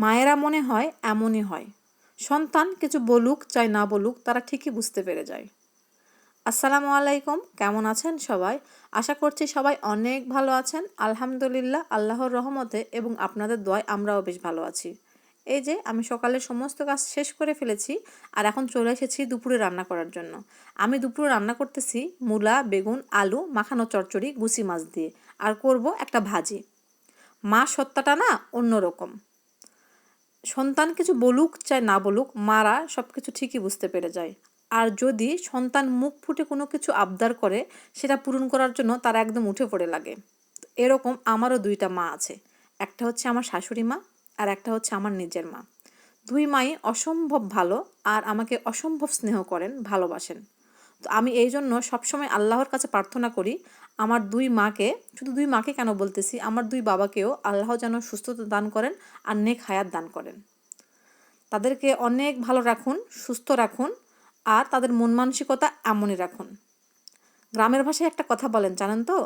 মায়েরা মনে হয় এমনই হয়। সন্তান কিছু বলুক, চাই না বলুক, তারা ঠিকই বুঝতে পেরে যায়। আসসালামু আলাইকুম, কেমন আছেন সবাই? আশা করছি সবাই অনেক ভালো আছেন। আলহামদুলিল্লাহ, আল্লাহর রহমতে এবং আপনাদের দোয়ায় আমরাও বেশ ভালো আছি। এই যে, আমি সকালে সমস্ত কাজ শেষ করে ফেলেছি আর এখন চলে এসেছি দুপুরে রান্না করার জন্য। আমি দুপুরে রান্না করতেছি মূলা, বেগুন, আলু, মাখানো চচ্চড়ি, গুছি মাছ দিয়ে। আর করব একটা ভাজি। মা সত্তাটা না অন্যরকম। সন্তান কিছু বলুক, চাই না বলুক, মারা সব কিছু ঠিকই বুঝতে পেরে যায়। আর যদি সন্তান মুখ ফুটে কোনো কিছু আবদার করে, সেটা পূরণ করার জন্য তারা একদম উঠে পড়ে লাগে। এরকম আমারও দুইটা মা আছে। একটা হচ্ছে আমার শাশুড়ি মা আর একটা হচ্ছে আমার নিজের মা। দুই মাই অসম্ভব ভালো আর আমাকে অসম্ভব স্নেহ করেন, ভালোবাসেন। তো আমি এই জন্য সবসময় আল্লাহর কাছে প্রার্থনা করি আমার দুই মাকে, শুধু দুই মাকে কেন বলতেছি? আমার দুই বাবাকেও আল্লাহ যেন সুস্থতা দান করেন আর নেক হায়াত দান করেন। তাদেরকে অনেক ভালো রাখুন, সুস্থ রাখুন আর তাদের মন মানসিকতা এমনই রাখুন। গ্রামের ভাষায় একটা কথা বলেন, জানেন তো?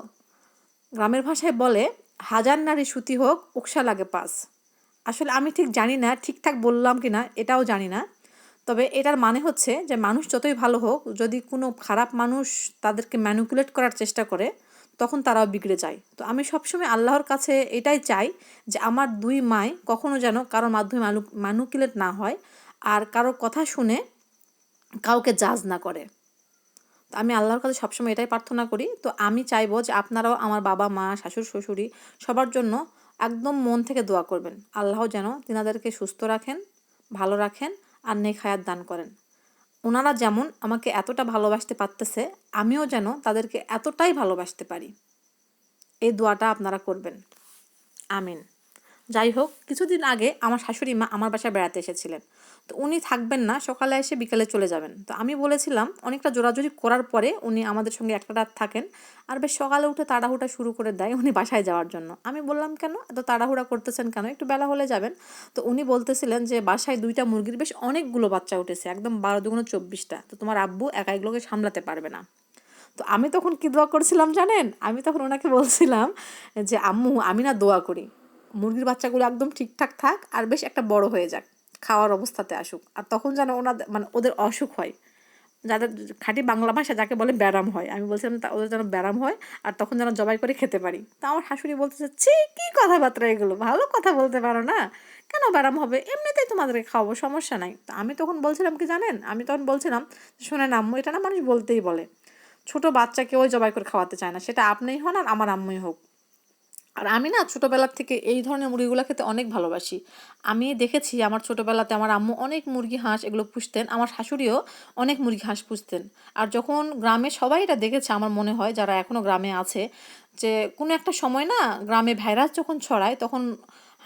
গ্রামের ভাষায় বলে, হাজার নারী সুতি হোক, উকসা লাগে পাস আসলে আমি ঠিক জানি না, ঠিকঠাক বললাম কি না এটাও জানি না। তবে এটার মানে হচ্ছে যে, মানুষ যতই ভালো হোক, যদি কোনো খারাপ মানুষ তাদেরকে ম্যানুকুলেট করার চেষ্টা করে তখন তারাও বিগড়ে যায়। তো আমি সবসময় আল্লাহর কাছে এটাই চাই যে আমার দুই মাই কখনো যেন কারোর মাধ্যমে ম্যানুকুলেট না হয় আর কারোর কথা শুনে কাউকে জাজ না করে। তো আমি আল্লাহর কাছে সবসময় এটাই প্রার্থনা করি। তো আমি চাইব যে আপনারাও আমার বাবা, মা, শাশুড় শ্বশুরি সবার জন্য একদম মন থেকে দোয়া করবেন। আল্লাহ যেন তিনাদেরকে সুস্থ রাখেন, ভালো রাখেন আর নেক হায়াত দান করেন। ওনারা যেমন আমাকে এতটা ভালোবাসতে পারতেছে, আমিও যেন তাদেরকে এতটাই ভালোবাসতে পারি। এই দোয়াটা আপনারা করবেন। আমিন। যাই হোক, কিছুদিন আগে আমার শাশুড়ি মা আমার বাসায় বেড়াতে এসেছিলেন। তো উনি থাকবেন না, সকালে এসে বিকালে চলে যাবেন। তো আমি বলেছিলাম, অনেকটা জোরাজোরি করার পরে উনি আমাদের সঙ্গে একটা রাত থাকেন আর বেশ সকালে উঠে তাড়াহুড়া শুরু করে দেয় উনি বাসায় যাওয়ার জন্য। আমি বললাম, কেন? এত তাড়াহুড়া করতেছেন কেন? একটু বেলা হলে যাবেন। তো উনি বলতেছিলেন যে, বাসায় দুইটা মুরগির বেশ অনেকগুলো বাচ্চা উঠেছে, একদম বারো দুগুলো চব্বিশটা। তো তোমার আব্বু একা এগুলোকে সামলাতে পারবে না। তো আমি তখন কি দোয়া করছিলাম জানেন? আমি তখন ওনাকে বলছিলাম যে, আম্মু, আমি না দোয়া করি। মুরগির বাচ্চাগুলো একদম ঠিকঠাক থাক আর বেশ একটা বড় হয়ে যাক, খাওয়ার অবস্থাতে আসুক। আর তখন যেন ওনাদের মানে ওদের অসুখ হয়। যাদের খাঁটি বাংলা ভাষা যাকে বলে ব্যারাম হয়। আমি বলছিলাম তা ওদের যেন ব্যারাম হয় আর তখন যেন জবাই করে খেতে পারি। তা আমার শাশুড়ি বলতেছে, ছি, কী কথাবার্তা এগুলো? ভালো কথা বলতে পারো না। কেন ব্যারাম হবে? এমনিতেই তোমাদেরকে খাওয়াবো, সমস্যা নাই। তো আমি তখন বলছিলাম, কি জানেন? আমি তখন বলছিলাম শুনে না আম্মু, এটা না মানুষ বলতেই বলে, ছোট বাচ্চাকে ওই জবাই করে খাওয়াতে চায় না। সেটা আপনিই হন আর আমার আম্মুই হোক। আর আমি না ছোটোবেলার থেকে এই ধরনের মুরগিগুলো খেতে অনেক ভালোবাসি। আমি দেখেছি আমার ছোটোবেলাতে আমার আম্মু অনেক মুরগি, হাঁস এগুলো পুষতেন, আমার শাশুড়িও অনেক মুরগি, হাঁস পুষতেন। আর যখন গ্রামে সবাই এটা দেখেছে, আমার মনে হয় যারা এখনও গ্রামে আছে, যে কোনো একটা সময় না গ্রামে ভাইরাস যখন ছড়ায়, তখন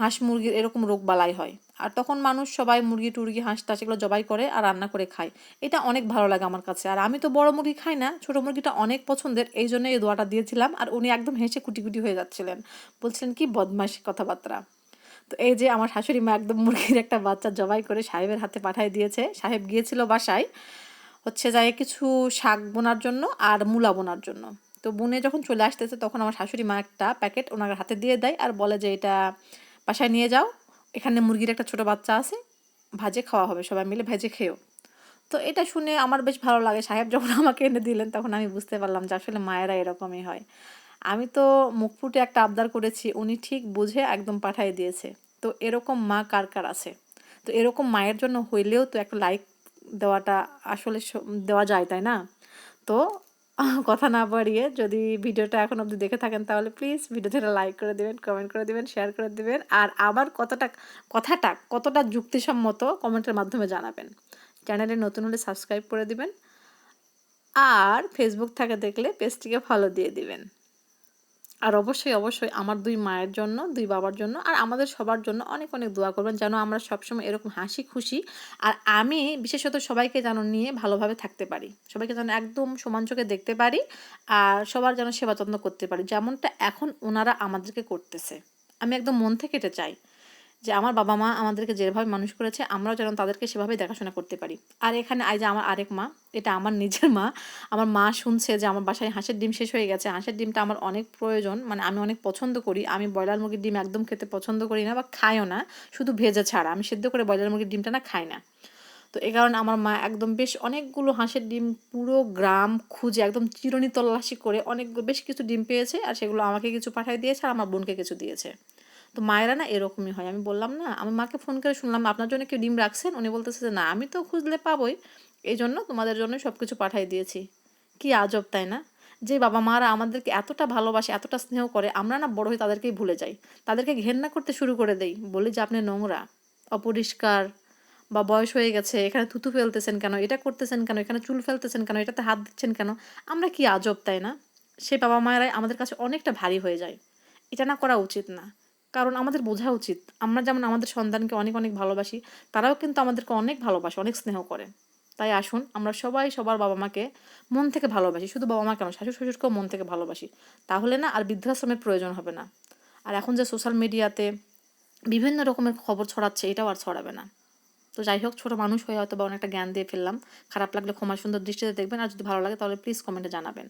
হাঁস মুরগির এরকম রোগ বালাই হয়। আর তখন মানুষ সবাই মুরগি, টুরগি, হাঁস টাস এগুলো জবাই করে আর রান্না করে খায়। এটা অনেক ভালো লাগে আমার কাছে। আর আমি তো বড় মুরগি খাই না, ছোটো মুরগিটা অনেক পছন্দের, এই জন্য এই দোয়াটা দিয়েছিলাম। আর উনি একদম হেসে কুটি কুটি হয়ে যাচ্ছিলেন। বলছিলেন, কি বদমাস কথাবার্তা। তো এই যে আমার শাশুড়ি মা একদম মুরগির একটা বাচ্চা জবাই করে সাহেবের হাতে পাঠিয়ে দিয়েছে। সাহেব গিয়েছিল বাসায়, হচ্ছে যায় কিছু শাক বোনার জন্য আর মূলা বোনার জন্য। তো বুনে যখন চলে আসতেছে, তখন আমার শাশুড়ি মা একটা প্যাকেট ওনার হাতে দিয়ে দেয় আর বলে যে, এটা বাসায় নিয়ে যাও। এখানে মুরগির একটা ছোট বাচ্চা আছে। ভাজে খাওয়া হবে, সবাই মিলে ভেজে খেয়েও। তো এটা শুনে আমার বেশ ভালো লাগে। সাহেব যখন আমাকে এনে দিলেন, তখন আমি বুঝতে পারলাম যে আসলে মায়েরা এরকমই হয়। আমি তো মুখ ফুটে একটা আবদার করেছি, উনি ঠিক বুঝে একদম পাঠিয়ে দিয়েছে। তো এরকম মা কার কার আছে? তো এরকম মায়ের জন্য হইলেও তো একটা লাইক দেওয়াটা আসলে দেওয়া যায়, তাই না? তো কথা না বাড়িয়ে যদি ভিডিওটা এখন অবধি দেখে থাকেন, তাহলে প্লিজ ভিডিওটা লাইক করে দেবেন কমেন্ট করে দেবেন শেয়ার করে দেবেন, আর আমার কতটা, কথাটা কতটা যুক্তিসম্মত কমেন্টের মাধ্যমে জানাবেন। চ্যানেলে নতুন হলে সাবস্ক্রাইব করে দিবেন, আর ফেসবুক থেকে দেখলে পেজটিকে ফলো দিয়ে দিবেন। আর অবশ্যই অবশ্যই আমার দুই মায়ের জন্য, দুই বাবার জন্য আর আমাদের সবার জন্য অনেক অনেক দোয়া করবেন যেন আমরা সবসময় এরকম হাসি খুশি আর আমি বিশেষত সবাইকে যেন নিয়ে ভালোভাবে থাকতে পারি। সবাইকে যেন একদম সমান চোখে দেখতে পারি আর সবার যেন সেবা যত্ন করতে পারি যেমনটা এখন ওনারা আমাদেরকে করতেছে। আমি একদম মন থেকে এটা চাই। যে আমার বাবা মা আমাদেরকে যেভাবে মানুষ করেছে, আমরাও যেন তাদেরকে সেভাবে দেখাশোনা করতে পারি। আর এখানে যে আমার আরেক মা, এটা আমার নিজের মা। আমার মা শুনছে যে আমার বাসায় হাঁসের ডিম শেষ হয়ে গেছে। হাঁসের ডিমটা আমার অনেক প্রয়োজন মানে আমি অনেক পছন্দ করি। আমি ব্রয়লার মুরগির ডিম একদম খেতে পছন্দ করি না বা খাইও না, শুধু ভেজে ছাড়া। আমি সেদ্ধ করে ব্রয়লার মুরগির ডিমটা না খাই না। তো এই কারণে আমার মা একদম বেশ অনেকগুলো হাঁসের ডিম পুরো গ্রাম খুঁজে একদম চিরনি তল্লাশি করে অনেক বেশ কিছু ডিম পেয়েছে আর সেগুলো আমাকে কিছু পাঠিয়ে দিয়েছে আর আমার বোনকে কিছু দিয়েছে। তো মায়েরা না এরকমই হয়। আমি বললাম, না আমি মাকে ফোন করে শুনলাম, আপনার জন্য কেউ ডিম রাখছেন? উনি বলতেছে যে, না, আমি তো খুঁজলে পাবোই। এই জন্য তোমাদের জন্য সব কিছু পাঠিয়ে দিয়েছি। কি আজব, তাই না? যে বাবা মারা আমাদেরকে এতটা ভালোবাসে, এতটা স্নেহ করে, আমরা না বড় হয়ে তাদেরকেই ভুলে যাই। তাদেরকে ঘেন্না করতে শুরু করে দেই। বলি যে, আপনি নোংরা, অপরিষ্কার বা বয়স হয়ে গেছে, এখানে থুতু ফেলতেছেন কেন? এটা করতেছেন কেন? এখানে চুল ফেলতেছেন কেন? এটাতে হাত দিচ্ছেন কেন? আমরা কি আজব, তাই না? সেই বাবা মায়েরাই আমাদের কাছে অনেকটা ভারী হয়ে যায়। এটা না করা উচিত না। কারণ আমাদের বোঝা উচিত। আমরা যেমন আমাদের সন্তানকে অনেক অনেক ভালোবাসি, তারাও কিন্তু আমাদেরকে অনেক ভালোবাসে, অনেক স্নেহ করে। তাই আসুন, আমরা সবাই সবার বাবা মাকে মন থেকে ভালোবাসি। শুধু বাবা মা কেন শাশুড় শ্বশুরকেও মন থেকে ভালোবাসি। তাহলে না, আর বৃদ্ধাশ্রমের প্রয়োজন হবে না। আর এখন যে সোশ্যাল মিডিয়াতে বিভিন্ন রকমের খবর ছড়াচ্ছে, এটাও আর ছড়াবে না। তো যাই হোক, ছোটো মানুষ হয়ে হয়তো বা অনেকটা জ্ঞান দিয়ে ফেললাম। খারাপ লাগলে ক্ষমা সুন্দর দৃষ্টিতে দেখবেন, আর যদি ভালো লাগে তাহলে প্লিজ কমেন্টে জানাবেন।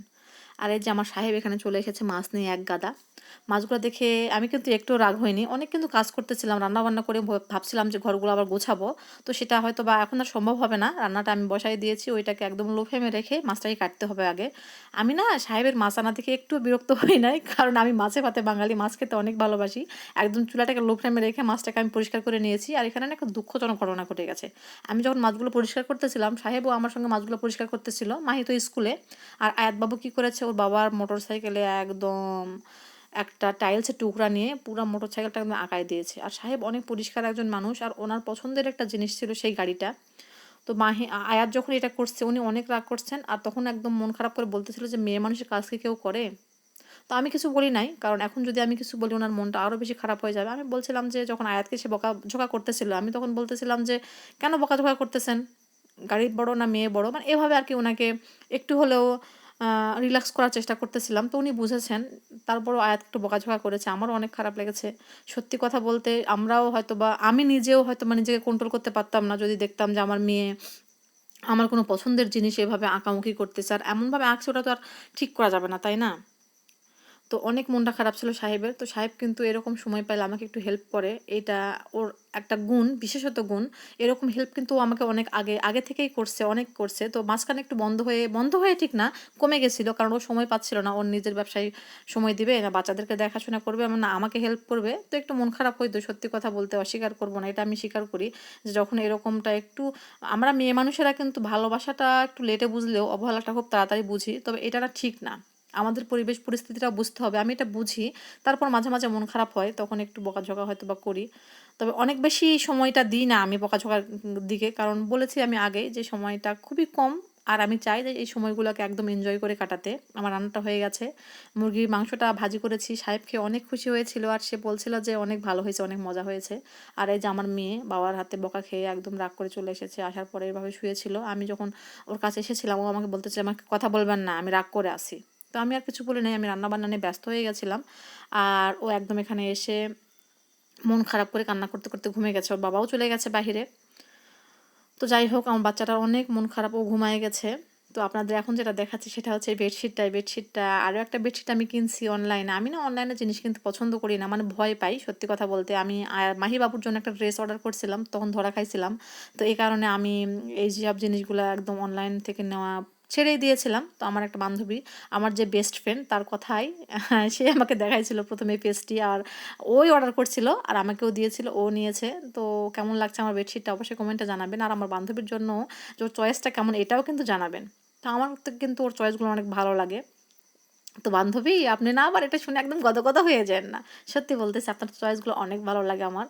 আর এই যে আমার সাহেব এখানে চলে এসেছে, মাছ নিয়ে এক গাদা। মাছগুলো দেখে আমি কিন্তু একটু রাগ হইনি। অনেক কিন্তু কাজ করতেছিলাম রান্না বান্না করে ভাবছিলাম যে ঘরগুলো আবার গোছাবো। তো সেটা হয়তো বা এখন আর সম্ভব হবে না। রান্নাটা আমি বসাই দিয়েছি, ওইটাকে একদম লো ফ্লেমে রেখে মাছটাকে কাটতে হবে আগে। আমি না সাহেবের মাছ আনা থেকে একটু বিরক্ত হই নাই, কারণ আমি মাছে ভাতে বাঙালি, মাছ খেতে অনেক ভালোবাসি। একদম চুলাটাকে লো ফ্লেমে রেখে মাছটাকে আমি পরিষ্কার করে নিয়েছি, আর এখানে একটা দুঃখজনক ঘটনা ঘটে গেছে। আমি যখন মাছগুলো পরিষ্কার করতেছিলাম, সাহেবও আমার সঙ্গে মাছগুলো পরিষ্কার করতেছিল, মাহি তো স্কুলে। আর আয়াতবাবু কী করেছে? ওর বাবার মোটর সাইকেলে একদম একটা টাইলসের টুকরা নিয়ে পুরো মোটর সাইকেলটা একদম আঁকায় দিয়েছে। আর সাহেব অনেক পরিষ্কার একজন মানুষ, আর ওনার পছন্দের একটা জিনিস ছিল সেই গাড়িটা। তো মাহে আয়াত যখন এটা করছে, উনি অনেক রাগ করছেন, আর তখন একদম মন খারাপ করে বলতেছিল যে, মেয়ে মানুষের কাজকে কেউ করে? তো আমি কিছু বলি নাই, কারণ এখন যদি আমি কিছু বলি, ওনার মনটা আরও বেশি খারাপ হয়ে যাবে। আমি বলছিলাম যে, যখন আয়াতকে সে বকা, ঝোকা করতেছিল, আমি তখন বলতেছিলাম যে, কেন বকাঝোকা করতেছেন? গাড়ির বড় না মেয়ে বড়? মানে এভাবে আর কি ওনাকে একটু হলেও রিল্যাক্স করার চেষ্টা করতেছিলাম। তো উনি বুঝেছেন, তারপরও আয়াত একটু বকাঝকা করেছে। আমারও অনেক খারাপ লেগেছে। সত্যি কথা বলতে, আমরাও হয়তো বা আমি নিজেও হয়তো বা নিজেকে কন্ট্রোল করতে পারতাম না। যদি দেখতাম যে আমার মেয়ে আমার কোনো পছন্দের জিনিস এভাবে আঁকামুখি করতেছে, আর এমনভাবে আঁকছে, ওটা তো আর ঠিক করা যাবে না, তাই না? তো অনেক মনটা খারাপ ছিল সাহেবের। তো সাহেব কিন্তু এরকম সময় পাইলে আমাকে একটু হেল্প করে। এটা ওর একটা গুণ, বিশেষত গুণ। এরকম হেল্প কিন্তু আমাকে অনেক আগে আগে থেকেই করছে, অনেক করছে। তো মাঝখানে একটু বন্ধ হয়ে বন্ধ হয়ে ঠিক না, কমে গেছিল। কারণ ও সময় পাচ্ছিল না, ওর নিজের ব্যবসায় সময় দিবে, না বাচ্চাদেরকে দেখাশোনা করবে এমন না আমাকে হেল্প করবে। তো একটু মন খারাপ হইতো, সত্যি কথা বলতে অস্বীকার করব না, এটা আমি স্বীকার করি। যে যখন এরকমটা একটু, আমরা মেয়ে মানুষেরা কিন্তু ভালোবাসাটা একটু লেটে বুঝলেও অবহেলাটা খুব তাড়াতাড়ি বুঝি, তবে এটা ঠিক না। আমাদের পরিবেশ পরিস্থিতিটা বুঝতে হবে। আমি এটা বুঝি। তারপর মাঝে মাঝে মন খারাপ হয়, তখন একটু বকাঝকা হয়তো বা করি। তবে অনেক বেশি সময়টা দিই না আমি বকাঝকার দিকে। কারণ বলেছি আমি আগেই যে সময়টা খুবই কম, আর আমি চাই যে এই সময়গুলোকে একদম এনজয় করে কাটাতে। আমার রান্নাটা হয়ে গেছে। মুরগির মাংসটা ভাজি করেছি। সাহেব খেয়ে অনেক খুশি হয়েছিল আর সে বলছিল যে অনেক ভালো হয়েছে, অনেক মজা হয়েছে। আর এই যে আমার মেয়ে বাবার হাতে বকা খেয়ে একদম রাগ করে চলে এসেছে, আসার পরে এভাবে শুয়েছিল। আমি যখন ওর কাছে এসেছিলাম, ও আমাকে বলতেছে, আমাকে কথা বলবেন না, আমি রাগ করে আসি তো আমি আর কিছু বলি নাই, আমি রান্নাবান্না নিয়ে ব্যস্ত হয়ে গেছিলাম। আর ও একদম এখানে এসে মন খারাপ করে কান্না করতে করতে ঘুমিয়ে গেছে, ওর বাবাও চলে গেছে বাহিরে। তো যাই হোক, আমার বাচ্চাটার অনেক মন খারাপ, ও ঘুমায় গেছে। তো আপনাদের এখন যেটা দেখাচ্ছি সেটা হচ্ছে বেডশিটটা বেডশিটটা, আরও একটা বেডশিট আমি কিনছি অনলাইনে আমি না অনলাইনে জিনিস কিনতে পছন্দ করি না মানে ভয় পাই, সত্যি কথা বলতে। আমি মাহি বাবুর জন্য একটা ড্রেস অর্ডার করছিলাম, তখন ধরা খাইছিলাম। তো এই কারণে আমি এই সব জিনিসগুলো একদম অনলাইন থেকে নেওয়া ছেড়েই দিয়েছিলাম। তো আমার একটা বান্ধবী, আমার যে বেস্ট ফ্রেন্ড তার কথাই সে আমাকে দেখাইছিল প্রথমে পেস্টটি আর ওই অর্ডার করছিল আর আমাকেও দিয়েছিল, ও নিয়েছে। তো কেমন লাগছে আমার বেডশিটটা অবশ্যই কমেন্টে জানাবেন। আর আমার বান্ধবীর জন্য যে ওর চয়েসটা কেমন, এটাও কিন্তু জানাবেন। তো আমার তো কিন্তু ওর চয়েসগুলো অনেক ভালো লাগে। তো বান্ধবী, আপনি না আবার এটা শুনে একদম গদগদ হয়ে যান না। সত্যি বলতেছি, আপনার চয়েসগুলো অনেক ভালো লাগে আমার।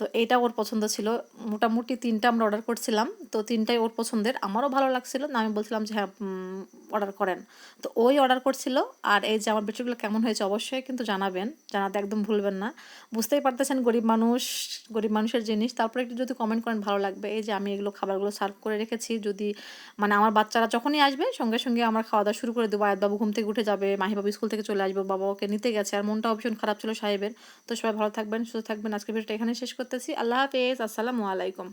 তো এটা ওর পছন্দ ছিল। মোটামুটি তিনটা আমরা অর্ডার করছিলাম। তো তিনটাই ওর পছন্দের। আমারও ভালো লাগছিল না, আমি বলছিলাম যে হ্যাঁ অর্ডার করেন। তো ওই অর্ডার করছিল। আর এই যে আমার বেডশিটগুলো কেমন হয়েছে অবশ্যই কিন্তু জানাবেন। জানাতে একদম ভুলবেন না। বুঝতেই পারতেছেন গরিব মানুষ, গরিব মানুষের জিনিস। তারপরে একটু যদি কমেন্ট করেন, ভালো লাগবে। এই যে আমি এগুলো খাবারগুলো সার্ভ করে রেখেছি। যদি মানে আমার বাচ্চারা যখনই আসবে, সঙ্গে সঙ্গে আমার খাওয়া দাওয়া শুরু করে দেবো। আয়াতবাবু ঘুম থেকে উঠে যাবে মাহিবাবু স্কুল থেকে চলে আসবে, বাবা ওকে নিতে গেছে। আর মনটাও ভীষণ খারাপ ছিল সাহেবের। তো সবাই ভালো থাকবেন, সুস্থ থাকবেন। আজকে ভিডিওটা এখানে শেষ করতে করতেছি। আল্লাহ হাফেজ আসসালামু আলাইকুম।